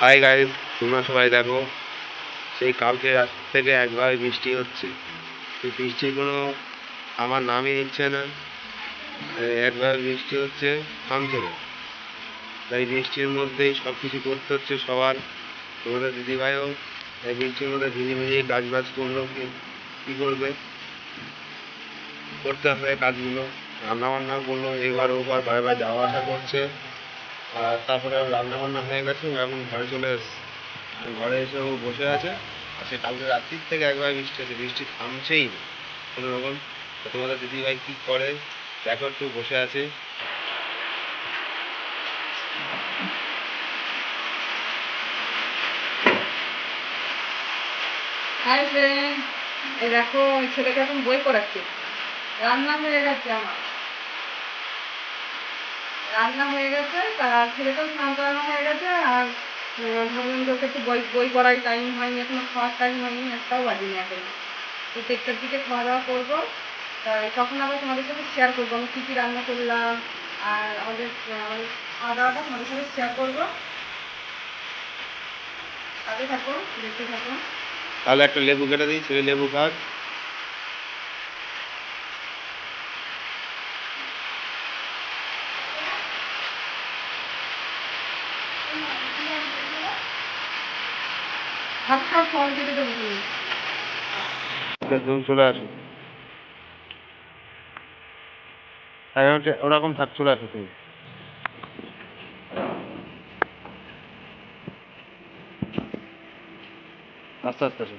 Hi guys তোমরা সবাই দেখো, সেই কালকে রাত থেকে একবার বৃষ্টি হচ্ছে। সেই বৃষ্টির কোনো আমার নামই নিচ্ছে না। একবার বৃষ্টি হচ্ছে থামছে না। তাই বৃষ্টির মধ্যেই সব কিছু করতে হচ্ছে সবার। তোমাদের দিদিভাইও এই বৃষ্টির মধ্যে ভিজে ভিজে কাজ বাজ করল, কি করবে? করতে হবে কাজগুলো। রান্না বান্না করল, এবার ওবার বারবার যাওয়া আসা করছে। আর তারপরে রান্না বান্না হয়ে গেছে এখন ঘরে চলে এসছে। ঘরে এসে ও বসে আছে, আর সে কালকে রাত্রির থেকে একবার বৃষ্টি হচ্ছে, বৃষ্টি থামছেই না। কোনো রকম। তোমাদের দিদিভাই কী করে? দেখো একটু, বসে আছে। হাই এই দেখো ছেলেকে এখন বই পড়াচ্ছি। রান্না হয়ে গেছে আমার। রান্না হয়ে গেছে তার ছেলেকেও স্নান করানো হয়ে গেছে, আর ভাবলাম যে একটু বই বই পড়ার টাইম হয়নি, এখনও খাওয়ার টাইম হয়নি, একটাও বাজিনি এখন। তো দেড়টার দিকে খাওয়া দাওয়া করব। তখন আবার তোমাদের সাথে শেয়ার করব, আমি কী কী রান্না করলাম, আর আমাদের আমাদের খাওয়া দাওয়াটা তোমাদের সাথে শেয়ার করব। সাথে থাকো, দেখতে থাকো। তাহলে একটা লেবু কেটে দিই ছেলে লেবু খাক হ্যাঁ ওরকম থাক চলে আসো তুমি। আস্তে আস্তে আসো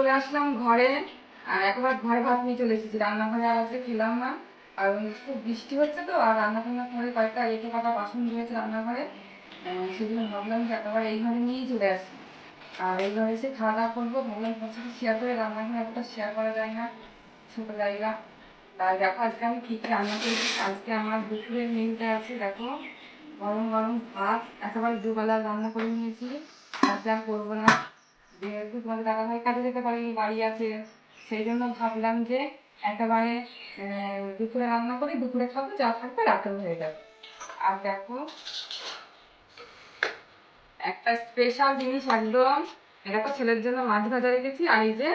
চলে আসলাম ঘরে। আর একবার ঘরে ভাত নিয়ে চলে এসেছি। রান্নাঘরে আর আজকে খেলাম না। আর খুব বৃষ্টি হচ্ছে তো, আর রান্না টান্না করে কয়েকটা রেখে কাটা বাসন রয়েছে রান্নাঘরে। সেজন্য ভাবলাম যে একেবারে এই ঘরে নিয়েই চলে আসি। আর এই ঘরে এসে খাওয়া দাওয়া করব। ভাবলাম তোমার সাথে শেয়ার করে রান্নাঘরে এতটা শেয়ার করা যায় না। ছোটো জায়গা। তাই দেখো, আজকে আমি কী কী রান্না করেছি? আজকে আমার দুপুরের মিলটা আছে, দেখো। গরম গরম ভাত। একেবারে দুবেলা রান্না করে নিয়েছি। আর যা করব না। যেহেতু তোমাদের দাদা ভাই কাজে যেতে পারেনি, বাড়ি আছে। সেই জন্য ভাবলাম যে একেবারে দুপুরে রান্না করি, দুপুরে খাব, যা থাকবে রাতেও হয়ে যাবে। আর দেখো, একটা স্পেশাল জিনিস একদম, এটা তো ছেলের জন্য মাছ ভাজা রেখেছি, আর এই যে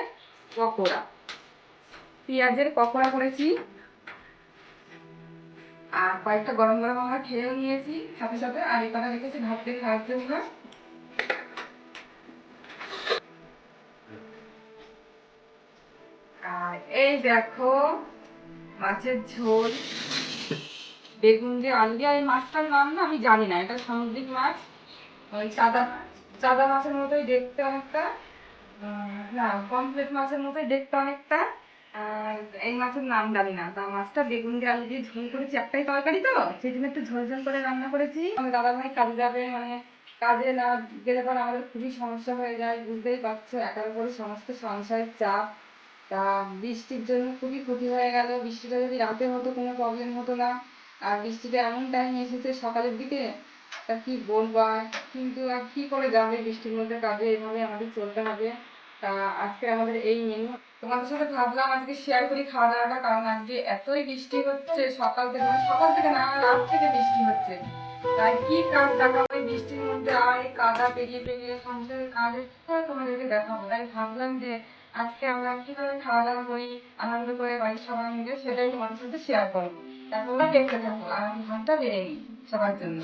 পকোড়া। পেঁয়াজের পকোড়া করেছি। আর কয়েকটা গরম গরম আমরা খেয়েও নিয়েছি, সাথে সাথে আর এই রেখেছি দিয়ে খাওয়ার জন্য এই দেখো, মাছের ঝোল। বেগুন দিয়ে আলু দিয়ে এই মাছটার নাম না, আমি জানি না, এটা সামুদ্রিক মাছ। ওই চাদা চাদা মাছের মতোই দেখতে অনেকটা। না, পমফ্লেট মাছের মতোই দেখতে অনেকটা। এই মাছের নাম জানি না। তা মাছটা বেগুন দিয়ে, আলু দিয়ে ঝোল করেছি, একটাই তরকারি তো? সেই জন্য একটু ঝোল ঝোল করে রান্না করেছি। আমার দাদা ভাই কাজে যাবে মানে কাজে না গেলে পরে আমাদের খুবই সমস্যা হয়ে যায়, বুঝতেই পারছ একার উপরে সমস্ত সংসারের চাপ। তা বৃষ্টির জন্য খুবই ক্ষতি হয়ে গেল। বৃষ্টিটা যদি রাতে হতো কোনো প্রবলেম হতো না, আর বৃষ্টিটা এমন টাইম এসেছে সকালের দিকে, তা কি বলব আর? কিন্তু আর কি করে যাবে বৃষ্টির মধ্যে কাজে? এভাবে আমাদের চলতে হবে। তা আজকে আমাদের এই মেনু তোমাদের সাথে ভাবলাম আজকে শেয়ার করি খাওয়া দাওয়াটা, কারণ আজকে এতই বৃষ্টি হচ্ছে সকাল থেকে মানে সকাল থেকে না, রাত থেকে বৃষ্টি হচ্ছে। তাই কি কাজ দেখাবো এই বৃষ্টির মধ্যে? আর এই কাদা পেরিয়ে পেরিয়ে সংসারের কাজ তোমাদেরকে দেখাবো? তাই ভাবলাম যে আজকে আমরা কীভাবে খাওয়া দাওয়া করি? আনন্দ করে বাড়ির সবাই মিলে সেটাই তোমাদের সাথে শেয়ার করব। তারপর তোমরা দেখতে থাকো আর ভাতটা বেড়ে সবার জন্য।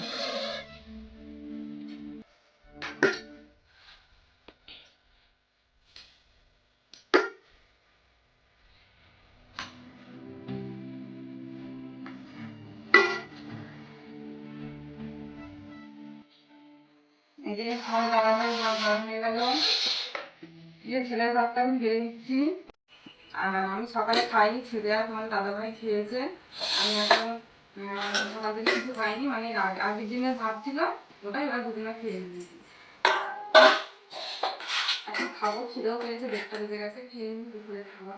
এই যে খাওয়া দাওয়া হয়ে গরম হয়ে গেল এই যে ছেলের ভাতটা আমি বেড়ে আর আমি সকালে খাইনি, ছেলে আর তোমার দাদাভাই খেয়েছে। আমি এখন সকাল থেকে কিছু খাইনি মানে আগ- আগের দিনের ভাত ছিল, ওটাই ওরা দুদিনে খেয়ে নিয়েছি। এখন খাব, খিদেও পেয়েছে, দেড়টা বেজে গেছে, খেয়ে নিই দুপুরে খাবার।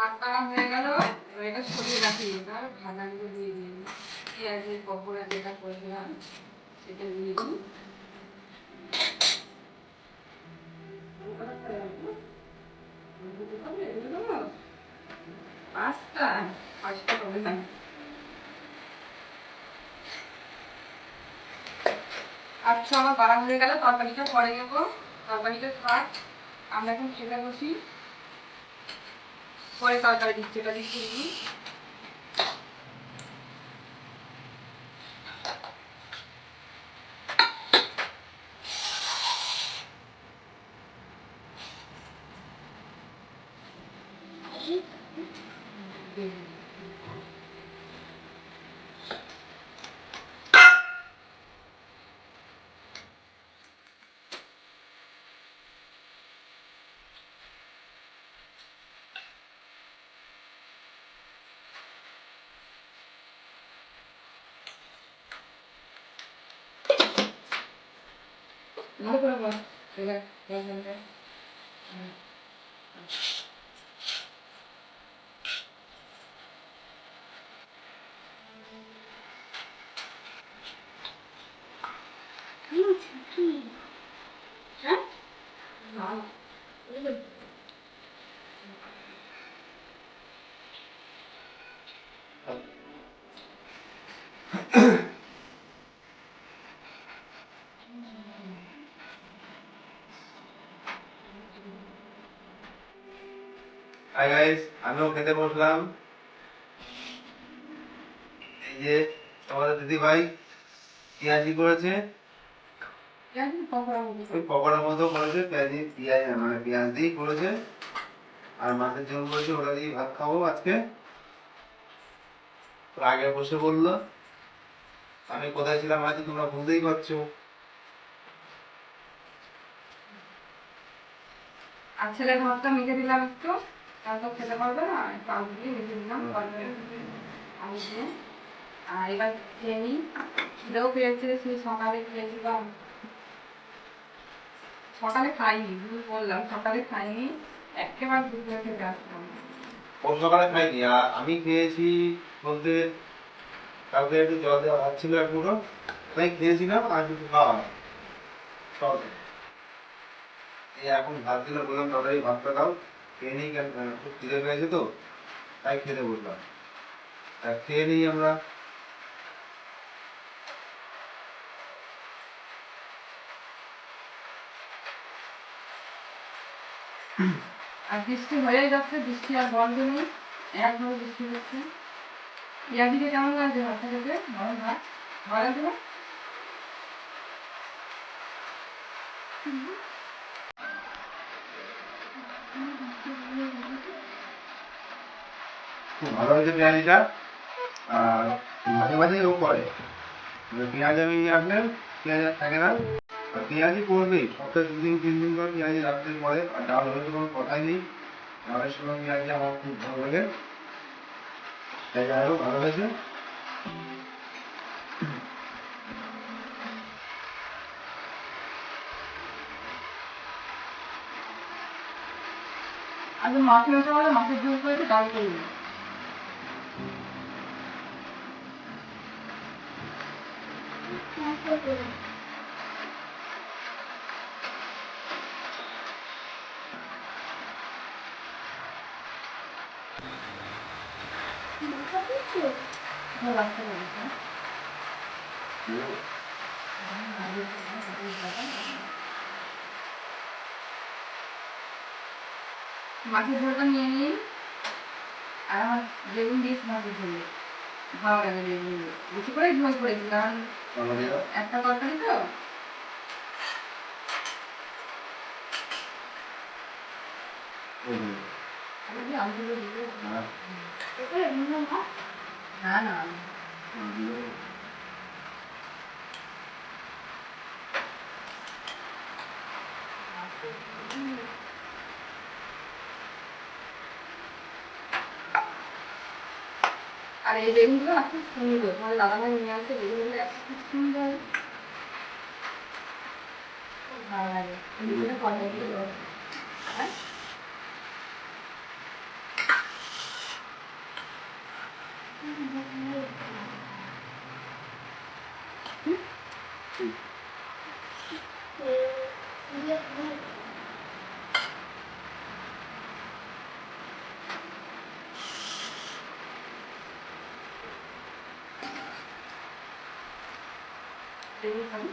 ভাত খাওয়া হয়ে গেল। এবার এটা সরিয়ে রাখি এবার ভাজাগুলো দিয়ে দিই। পেঁয়াজের পকোড়া যেটা করলাম সেটা দিয়ে দিই। পাঁচটা পাঁচটা হবে না। আচ্ছা আমার বাড়া হয়ে গেল তরকারিটা পরে নেব। তরকারিটা থাক আমরা এখন খেতে বসি। これから誰に手ができる？うん。এটা দিচ্ছি দিই ভালো করে বল ঠিক আছে ঠিক আছে হ্যাঁ ভালো হাই আমিও খেতে বসলাম। এই যে আমাদের দিদি ভাই পেঁয়াজি করেছে। জানি পকোড়া হবে ওই পকোড়ার মতো করেছে পেঁয়াজি পেঁয়াজ মানে পেঁয়াজ দিয়েই করেছে। আর মাছের ঝোল করেছে ওটা দিয়ে ভাত খাব আজকে। তো আগে বসে বলল আমি কোথায় ছিলাম আজ তোমরা বুঝতেই পারছ। আর ছেলের ভাতটা মেখে দিলাম একটু। তারপর খেতে পারবে না একটু আলু দিয়ে মেখে দিলাম আলু দিয়ে আর এবার খেয়ে নিই। খিদেও পেয়েছে সেই সকালে খেয়েছিলাম। সকালে খাইনি ভুল বললাম সকালে খাইনি একেবারে দুপুরে খেতে আসলাম। সকালে খাইনি? আর আমি খেয়েছি বলতে কালকে একটু জল দেওয়া ভাত ছিল এক মুঠো তাই খেয়েছিলাম আর কিছু খাওয়া। এই এখন ভাত দিলে বললাম তাড়াতাড়ি ভাতটা দাও। খেয়ে নিই খুব খিদে পেয়েছে তো, তাই খেতে বললাম। তা খেয়ে নিই আমরা। আর বৃষ্টি হয়েই যাচ্ছে, বৃষ্টি আর বন্ধ নেই একভাবে বৃষ্টি হচ্ছে। ইয়াদিকে কেমন লাগছে ভাতটা খেতে গরম ভাত? ভালো লাগছে না? ভালো হয়েছে পেঁয়াজিটা আর মাঝে মাঝে ও করে। পেঁয়াজ আমি আসলে পেঁয়াজ থাকে না। আর পেঁয়াজই করবেই সপ্তাহে দুদিন, তিন দিন করে পেঁয়াজ রাখতে পরে আর ডাল হলে তো কোনো কথাই নেই। ডালের সঙ্গে পেঁয়াজি আমার খুব ভালো লাগে। তাই যাই হোক, ভালো হয়েছে। আজ মাছ বলে মাছের ঝোল করেছে ডাল করিনি মাছের ঝোলটা নিয়ে নিন। আর আমার বেগুন দিয়েছি মাছের ঝোলে। ভালো লাগে বেগুন বেশি করে ঝোল করেছি কারণ একটা তরকারি তো। না না না আর এই বেগুনগুলো খুব সুন্দর মানে দাদাভাই নিয়ে আসে বেগুনগুলো এত সুন্দর ভালো লাগে এগুলো কটা দিলো হ্যাঁ বেগুন খাবি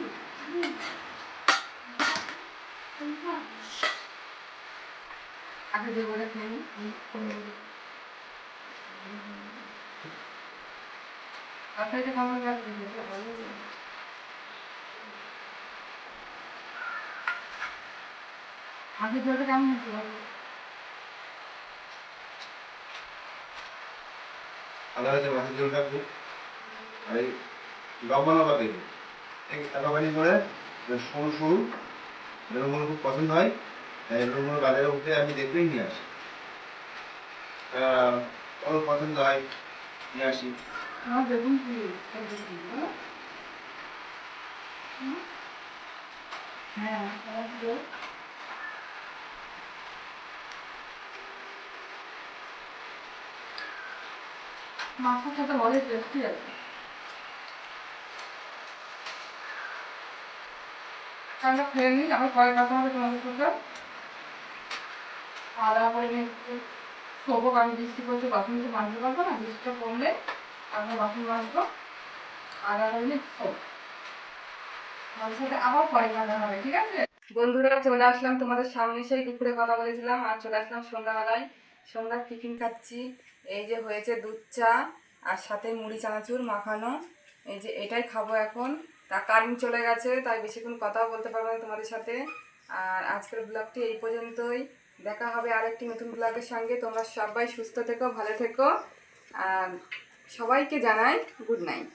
আগে যে বলে খেয়ে নি আপনার যে খাবার গাছ আগে জলটা কেমন হয়েছিল আলাদা আছে মাছের ঝোলটা খুব আর এই লবণ আবার দেখি এই এতখানি করে বেশ সরু সরু এরকম খুব পছন্দ হয়। তাই এরকম বাজারে উঠে আমি দেখলেই নিয়ে আসি। ওর পছন্দ হয়, নিয়ে আসি। হ্যাঁ মাছের সাথে অনেক টেস্টি আছে। আমরা খেয়ে নিই আবার পরে কথা হবে তোমাদের সঙ্গে খাওয়া দাওয়া করে নিয়ে একটু শোবো কারণ বৃষ্টি পড়ছে বাসন তো মাজতে পারব না, বৃষ্টিটা কমলে আমরা বাসন মাজবো খাওয়া দাওয়া করে শোবো। তোমাদের সাথে আবার পরে কথা হবে, ঠিক আছে? বন্ধুরা, চলে আসলাম তোমাদের সামনে, সেই দুপুরে কথা বলেছিলাম, আর চলে আসলাম সন্ধ্যাবেলায়। সন্ধ্যার টিফিন খাচ্ছি। এই যে হয়েছে দুধ চা, আর সাথে মুড়ি, চানাচুর, মাখানো। এই যে এটাই খাব এখন। তা কারেন্ট চলে গেছে, তাই বেশিক্ষণ কথাও বলতে পারব না তোমাদের সাথে। আর আজকের ব্লগটি এই পর্যন্তই। দেখা হবে আরেকটি নতুন ব্লগের সঙ্গে। তোমরা সবাই সুস্থ থেকো, ভালো থেকো। আর সবাইকে জানাই গুড নাইট